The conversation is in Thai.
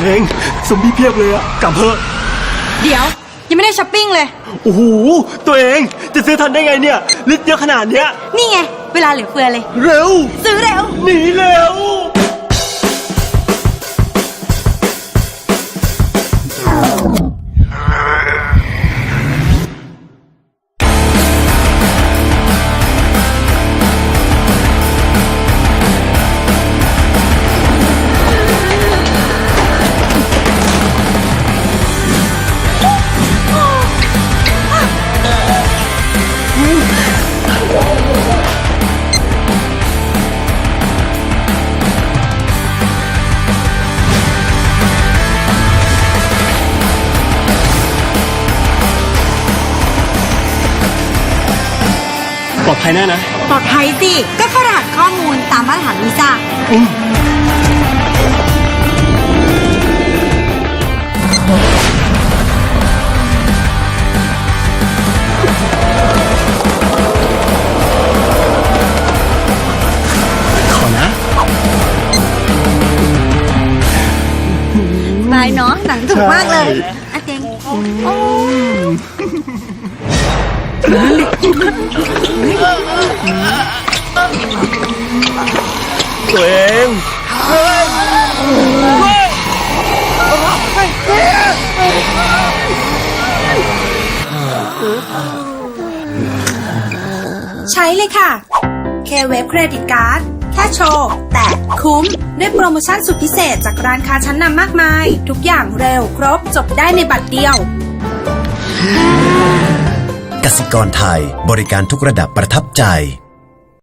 เองสมบี้เพียบเลยอะกลับเถอะเดี๋ยว ยังไม่ได้ช้อปปิ้งเลย โอ้โหตัวเองจะซื้อทันได้ไงเนี่ยลิตรเยอะขนาดเนี้ยนี่ไง เวลาเหลือเฟือเลย เร็ว ซื้อเร็ว หนีเร็ว ลอดภัยแน่นะ ปลอดภัยสิ ก็เข้ารหัสข้อมูลตามมาตรฐานวีซ่าอืมขอนะบายเนาะหนังถูกมากเลยใช่อาเจงโอ้ ตัวเองใช้เลยค่ะเคเว็บเครดิตการ์ดแค่โชว์แต่คุ้ม ด้วยโปรโมชั่นสุดพิเศษจากร้านค้าชั้นนำมากมาย ทุกอย่างเร็วครบจบได้ในบัตรเดียวกสิกรไทยบริการทุกระดับประทับใจ